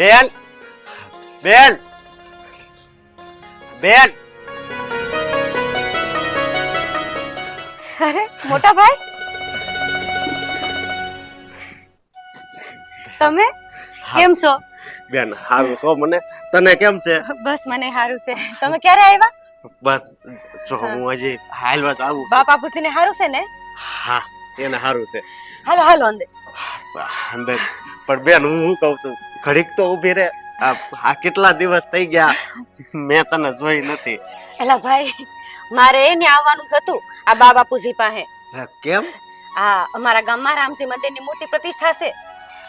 બેન. બેન. બેન. અરે મોટા ભાઈ. તમે કેમ છો? બેન સારું છો મને? તને કેમ છે? બસ મને સારું છે. તમે ક્યારે આવ્યા? બસ જો હું હજી હાલવા તો આવું બાપા પૂછીને સારું છે ને? હા એને સારું છે. હાલો હાલો અંદર. અંદર. પણ બેન હું શું કહું છું? ઘડીક તો ઊભી રે આ કેટલા દિવસ થઈ ગયા? મેં તને જોઈ નથી. એલા ભાઈ મારે એને આવવાનું હતું આ બા બાપુજી પાસે. કેમ? આ અમારા ગામમાં રામજી મંદિરની મોટી પ્રતિષ્ઠા છે.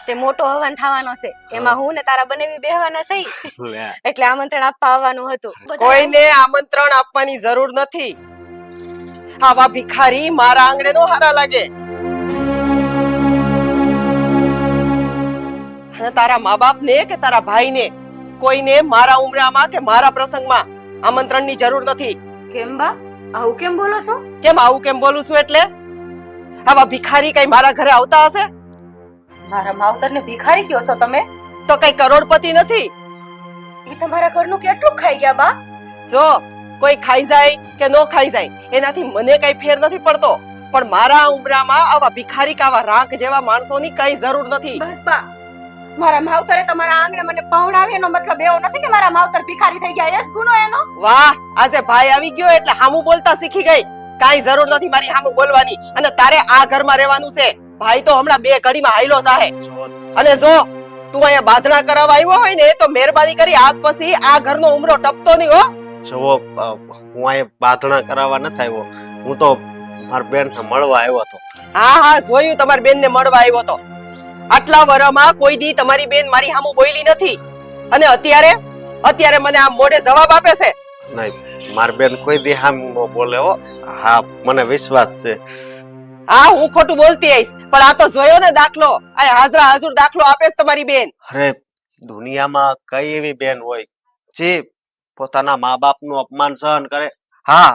તે મોટો હવન થવાનો છે. એમાં હું. ને તારા બનેવી બેહવાના છે એટલે આમંત્રણ આપવા આવવાનું હતું. કોઈને આમંત્રણ આપવાની જરૂર નથી. આવા ભિખારી મારા આંગણે નો હારા લાગે. તારા મા બાપ ને કે તારા ભાઈ ને કોઈને મારા ઉમરામાં કે મારા પ્રસંગમાં આમંત્રણની જરૂર નથી. કેમ બા? આવું કેમ બોલો છો? કેમ આવું કેમ બોલું છું એટલે? આવા ભિખારી કઈ મારા ઘરે આવતા હશે? મારા માવતરને ભિખારી કયો છો તમે? તો કઈ કરોડપતિ નથી. એ તમારા ઘરનું કેટલું ખાઈ ગયા બા? જો કોઈ ખાઈ જાય કે ન ખાઈ જાય એનાથી મને કઈ ફેર નથી પડતો. પણ મારા ઉમરામાં આવા ભિખારી કે આવા રાંક જેવા માણસોની કઈ જરૂર નથી. બસ બા મારા માવતરે તમારા આંગણે મને પહોંચાવી એનો મતલબ એવો નથી કે મારા માવતર ભિખારી થઈ ગયા. એસ ગુનો એનો? વાહ આજે ભાઈ આવી ગયો એટલે હામું બોલતા શીખી ગઈ. કાઈ જરૂર નથી મારી હામું બોલવાની. અને તારે આ ઘરમાં રહેવાનું છે. ભાઈ તો હમણાં બે ઘડીમાં હાઈલો સાહે અને જો તું અહીંયા બાંધણા કરાવવા આવ્યો હોય ને તો મહેરબાની કરી આજ આ ઘરનો ઉમરો ટપતો નહીં હો. જો હું અહીંયા બાંધણા કરાવવા નથી આવ્યો. હું તો મારા બેન મળવા આવ્યો હતો. હા હા જોયું તમારી બેન ને મળવા આવ્યો તો આટલા વરમાં કોઈ દી તમારી બેન મારી હામું બોલી નથી. અને અત્યારે અત્યારે મને આમ મોઢે જવાબ આપે છે. નહીં માર બેન કોઈ દી હામ નો બોલે હો. હા મને વિશ્વાસ છે. હા હું ખોટું બોલતી આઈશ પણ આ તો જોયો ને દાખલો. આ હાજરા હાજર દાખલો આપે છે તમારી બેન. અરે દુનિયામાં કઈ એવી બેન હોય જે પોતાના મા બાપનું અપમાન સહન કરે? હા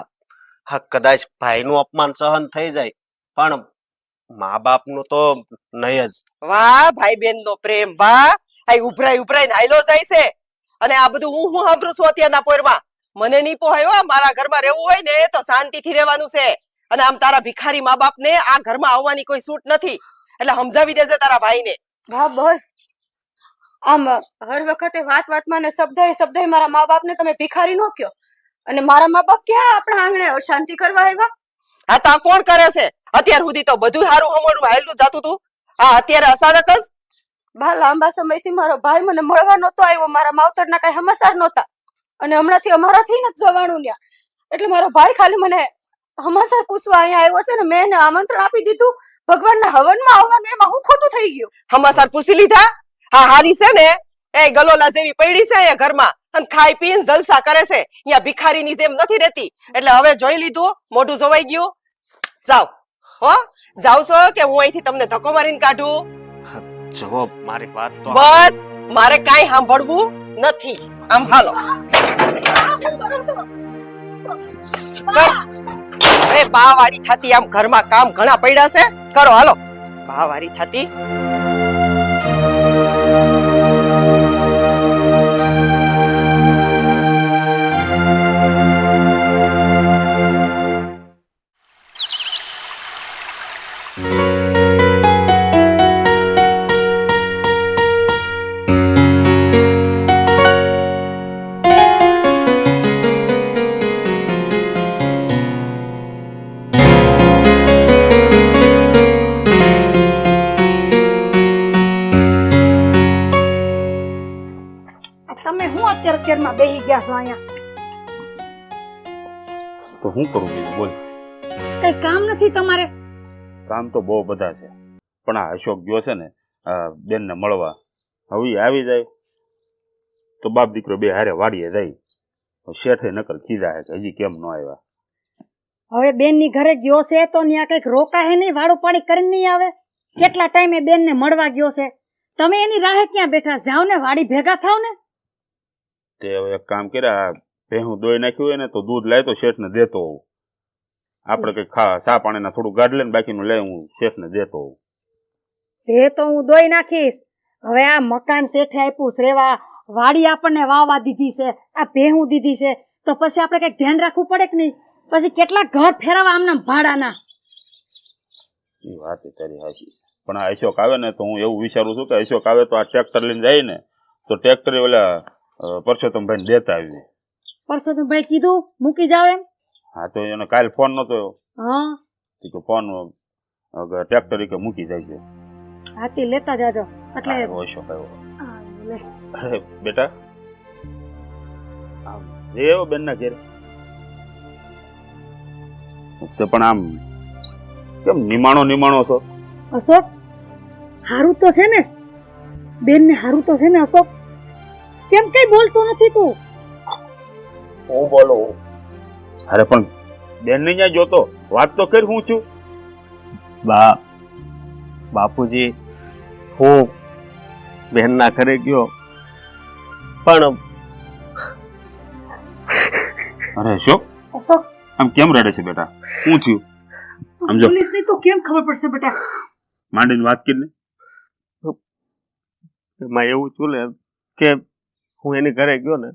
હા કદાચ ભાઈનું અપમાન સહન થઈ જાય પણ મા બાપનું તો નહીં જ. વાહ ભાઈ બેન નો પ્રેમ વાહ. આ ઉભરાઈ ઉભરાઈ હાઈલો જાય છે. અને આ બધું હું હું સાંભળું છું અત્યારના પોરમાં. મને નહીં પોહાયો મારા ઘરમાં રહેવું હોય ને તો શાંતિથી રહેવાનું છે. અને આમ તારા ભિખારી મા બાપ ને આ ઘરમાં આવવાની કોઈ છૂટ નથી. એટલે સમજાવી દેજે તારા ભાઈને. હા બસ. આમ હર વખતે વાત વાતમાં ને શબ્દ શબ્દ મારા મા બાપ ને તમે ભિખારી નો કયો અને મારા મા બાપ ક્યાં આપણા આંગણે અશાંતિ કરવા આવ્યા? આ તો કોણ કરે છે? અત્યાર સુધી તો બધું સારું હમણું હાયલું જાતું તું. આ અત્યારે અચાનક જ બા લાંબા સમયથી મારો ભાઈ મને મળવા નતો આવ્યો. મારા માવતરના કઈ સમાચાર નહોતા. અને હમણાંથી અમારાથી જ જવાનું ત્યાં એટલે મારો ભાઈ ખાલી મને સમાચાર પૂછવા અહીંયા આવ્યો છે ને મેં એને આમંત્રણ આપી દીધું. ભગવાનના હવનમાં આવવાનું એમાં હું ખોટું થઈ ગયું. હમાસાર પૂછી લીધા? હા હારી છે ને? એ ગલોલા જેવી પડી છે અહીંયા ઘરમાં. અને ખાઈ પીને જલસા કરે છે. અહીંયા ભિખારીની જેમ નથી રહેતી. એટલે હવે જોઈ લીધું મોઢું જોવાઈ ગયું. જાવ હો? જાવ છો કે હું અહીંથી તમને ધક્કો મારીને કાઢું? જવાબ મારી વાત તો બસ મારે કાઈ સાંભળવું નથી. આમ હાલો. અરે બા વાળી થાતી આમ ઘરમાં કામ ઘણા પડ્યા છે. કરો હાલો. બા વાળી થાતી. બેહી ગયા છો અહીંયા? તો હું કરું બીજું? બોલ. કઈ કામ નથી તમારે? કામ તો બહુ બધા છે. પણ આ અશોક ગયો છે ને આ બેનને મળવા. હવે આવી જાય. તો બાપ દીકરો બે હારે વાડીએ જાય. શેઠે નકર ખીજા હે કે હજી કેમ ન આવ્યા. હવે બેનની ઘરે ગયો છે તો ત્યાં કંઈક રોકાય નહીં વાળું પાણી કરીને નહીં આવે? કેટલા ટાઈમે બેનને મળવા ગયો છે? તમે એની રાહે ક્યાં બેઠા? જાઓ ને વાડી ભેગા થાવ ને તે હવે એક કામ કર્યા ભેહું દોઈ નાખ્યું હોય ને તો દૂધ લાય તો શેઠને દેતો હોઉં. આપણે કંઈક ખા સા પાણીના થોડું ગાઢ લે બાકીનું લઈ હું શેઠને દેતો હોઉં. એ તો હું દોઈ નાખીશ. હવે આ મકાન શેઠે આપ્યું શ્રેવા રેવા વાડી આપણને વાવવા દીધી છે આ ભેહું દીધી છે. તો પછી આપણે કંઈક ધ્યાન રાખવું પડે કે નહીં? પછી કેટલા ઘર ફેરવા આમના ભાડાના? એ વાત તારી હાચી પણ આ અશોક આવે ને તો હું એવું વિચારું છું કે અશોક આવે તો આ ટ્રેક્ટર લઈને જાય ને તો ટ્રેક્ટર ઓલા અ, પરસોત્તમભાઈને દેતા આવી પરસોત્તમભાઈ કીધું? મૂકી જાવ એમ? હા તો એને કાલ ફોન નતો હા. કે ફોન ટ્રેક્ટર કે મૂકી જાય છે. હાથી લેતા જાજો. એટલે લે. અરે બેટા. આમ જે એવો બેનના ઘેર. તો પણ આમ કેમ નિમાણો નિમાણો છો? અશોક હારું તો છે ને? બેન ને હારું તો છે ને અશોક? કેમ કઈ બોલતો નથી તું? હું બોલો અરે પણ બેન ને ત્યાં જોતો વાત તો કરી હું છું. બા બાપુજી હું બહેનના ઘરે ગયો પણ અરે અશોક અશોક. આમ કેમ રડે છે બેટા? શું થયું? સમજો. પોલીસ ને તો કેમ ખબર પડશે બેટા? માંડીને વાત કરીને એમાં એવું છું ને કે હું એની ઘરે ગયો ને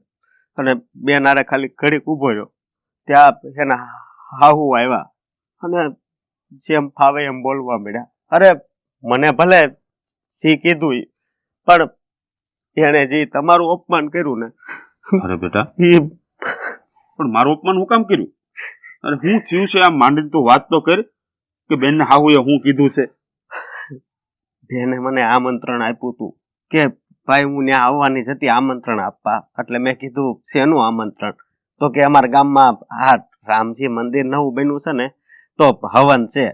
અને બેન નારે ખાલી ઘડીક ઊભો રહ્યો. ત્યાં એના હાહુ આવ્યા અને જેમ ફાવે એમ બોલવા મળ્યા અરે મને ભલે સી કીધું પણ એણે જે તમારું અપમાન કર્યું ને અરે બેટા. એ પણ મારું અપમાન હું કામ કર્યું? અરે હું થયું છે આમ માંડી તો વાત તો કર કે બેનને હાહુએ હું કીધું છે? બેને મને આમંત્રણ આપ્યું હતું કે ભાઈ હું ત્યાં આવવાની હતી આમંત્રણ આપવા. એટલે મેં કીધું શેનું આમંત્રણ? તો કે અમારા ગામમાં આ રામજી મંદિર નવું બન્યું છે ને તો હવન છે.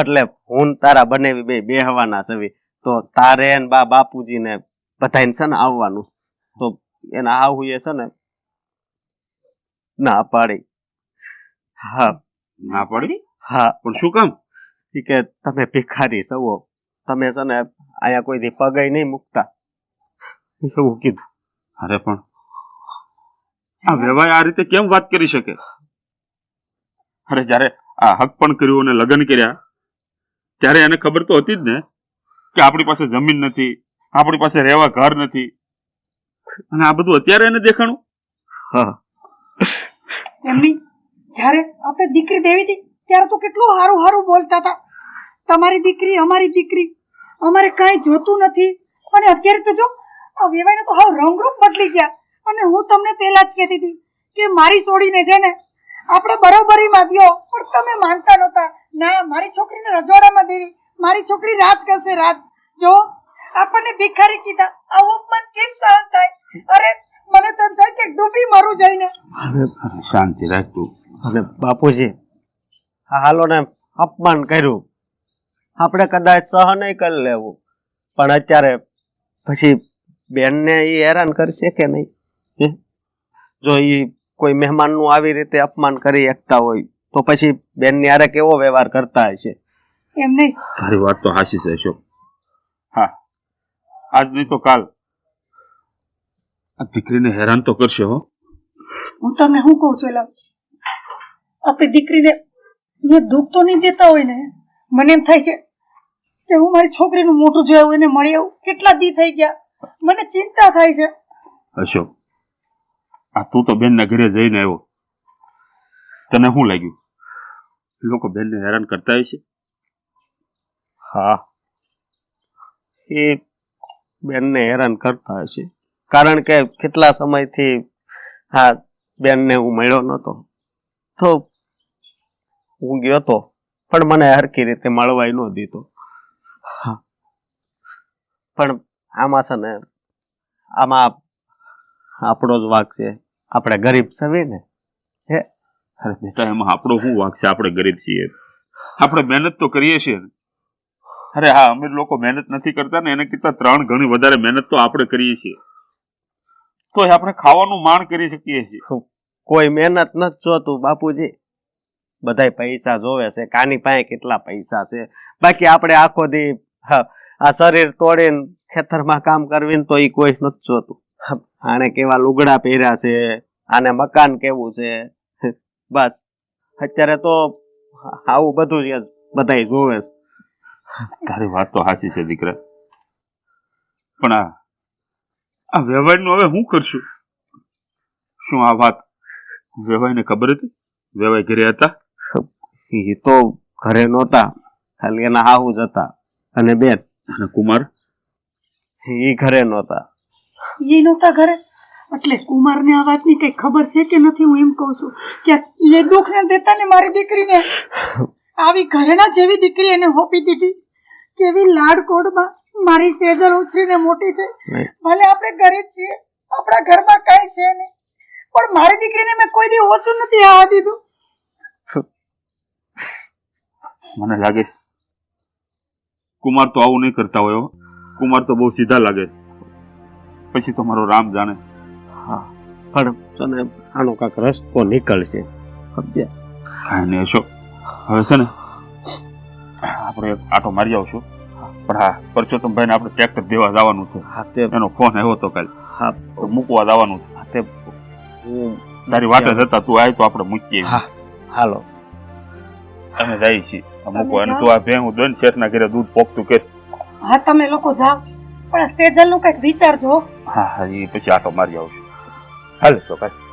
એટલે હું તારા બનેવી બે બે હવાના છવી તો તારે ને બા બાપુજી ને બધાને છે ને આવવાનું. તો એના આવું એ છે ને ના પાડી. હા. ના પાડી? હા. પણ શું કામ? કે તમે ભિખારી સવો તમે છે ને અહીંયા કોઈ પગે નહીં મૂકતા. એવું કીધું. અરે પણ આ વ્યવહાર આ રીતે કેમ વાત કરી શકે? અરે જ્યારે આ હક પણ કર્યું અને લગ્ન કર્યા ત્યારે એને ખબર તો હતી જ ને કે આપણી પાસે જમીન નથી આપણી પાસે રહેવા ઘર નથી. અને આ બધું અત્યારે એને દેખાણું? હા. એમની જ્યારે આપણે દીકરી દેવી હતી ત્યારે તો કેટલું હારું હારું બોલતા હતા. તમારી દીકરી અમારી દીકરી અમારે કાંઈ જોતું નથી. અને અત્યારે તો જો આ વેવાઈને તો હાવ રંગરૂપ બદલી ગયા. અને હું તમને પહેલા જ કહેતી હતી કે મારી છોડીને છે ને, આપણે બરોબરીમાં દ્યો પણ તમે માનતા નહોતા. ના, મારી છોકરીને રજવાડામાં દેવી. મારી છોકરી રાજ કરશે, રાજ. જો, આપણને ભિખારી કીધા. આવું અપમાન કેમ સહન થાય? અરે, મને તો થાય કે ડૂબી મરું જઈને. અરે શાંતિ રાખ તું. અને બાપુજી હા હાલોને અપમાન કર્યું. આપણે કદાચ સહન કરી લેવું. પણ અત્યારે પછી બેનને એ હેરાન કરશે કે નહીં? જો એ કોઈ મહેમાનનું આવી રીતે અપમાન કરી શકતા હોય તો પછી બેનની હારે કેવો વ્યવહાર કરતા હશે? એમ નહીં. તારી વાત તો હાસી છે અશોક. હા. આજ નહીં તો કાલ. આ દીકરીને હેરાન તો કરશે હો. હું તમને શું કહું છું એલા? આપણી દીકરીને એ દુઃખ તો નહીં દેતા હોય ને? મને એમ થાય છે કે હું મારી છોકરીનું મોટું જોયું એને મળી આવું કેટલા દી થઈ ગયા? મને ચિંતા થાય છે. અશોક આ તું તો બેનના ઘરે જઈને આવ્યો. તને શું લાગ્યું? લોકો બેનને હેરાન કરતા હશે હા. એ બેનને હેરાન કરતા હશે કારણ કે કેટલા સમયથી હા બેનને હું મળ્યો નતો તો હું ગયો તો પણ મને હરકી રીતે મળવાય ન દીધો. હા. પણ આમાં છે ને આમાં આપણો જ વાક છે આપણે ગરીબ છે ને. અરે બેટા એમાં આપણો શું વાંક છે? આપણે ગરીબ છીએ. આપણે મહેનત તો કરીએ છીએ. ને અરે હા અમીર લોકો મહેનત નથી કરતા ને એને કરતા ત્રણ ગણી વધારે મહેનત તો આપણે કરીએ છીએ. તો આપણે ખાવાનું માણ કરી શકીએ છીએ. કોઈ મહેનત નથી જોતું બાપુજી. બધાય પૈસા જોવે છે. કાની પાસે કેટલા પૈસા છે? બાકી આપણે આખો દી હા, આ શરીર તોડીને ખેતરમાં કામ કરવીને તો એ કોઈ નથી જોતું. આને કેવા લુગડા પહેર્યા છે આને મકાન કેવું છે? બસ. અત્યારે તો આવું બધું જ બધાય જોવે છે. તારી વાત તો હાસી છે દીકરા. પણ આ આ વેવાઈનું હવે શું કરશું? શું આ વાત વ્યવહારને ખબર હતી? વ્યવહાર ઘરે હતા? એ તો ઘરે નહોતા ખાલી એના હાહુ જ હતા. અને બેન અને કુમાર? એ ઘરે નહોતા. એ નહોતા ઘરે? એટલે કુમારને આ વાતની કઈ ખબર છે કે નથી? હું એમ કહું છું કે એ દુઃખ ને દેતા ને મારી દીકરીને આવી ઘરેણા જેવી દીકરી એને હોપી દીધી. કેવી લાડકોડમાં મારી સેજલ ઉછરીને મોટી થઈ. ભલે આપણે ગરીબ છીએ આપણા ઘરમાં કઈ છે નહીં. પણ મારી દીકરીને મેં કોઈ દી ઓછું નથી આવવા દીધું. મને લાગે છે, કુમાર તો આવું નહીં કરતા હોય કુમાર તો બહુ સીધા લાગે. પછી તો મારો રામ જાણે. હા પણ તને આનો કાંક રસ્તો નીકળશે. સમજ્યા? કાંઈ નહીં અશોક હવે છે ને આપણે એક આટો મારી આવશું. પણ હા પરસોત્તમભાઈને આપણે ટ્રેક્ટર દેવા જવાનું છે. હા તે એનો ફોન આવ્યો હતો કાલે. હા. મૂકવા જવાનું છે. હા તે હું તારી વાટે જતા તું આય તો આપણે મૂકીએ. હા હાલો. અમે જઈએ છીએ. અમુક વાર તો આ ભેહું દોન શેઠના ઘરે દૂધ પોકતું કે. હા તમે લોકો જાઓ. પણ સેજલનું કંઈક વિચારજો. હો. હા હા એ પછી આટો મારી આવશું. હાલ તો કાંઈ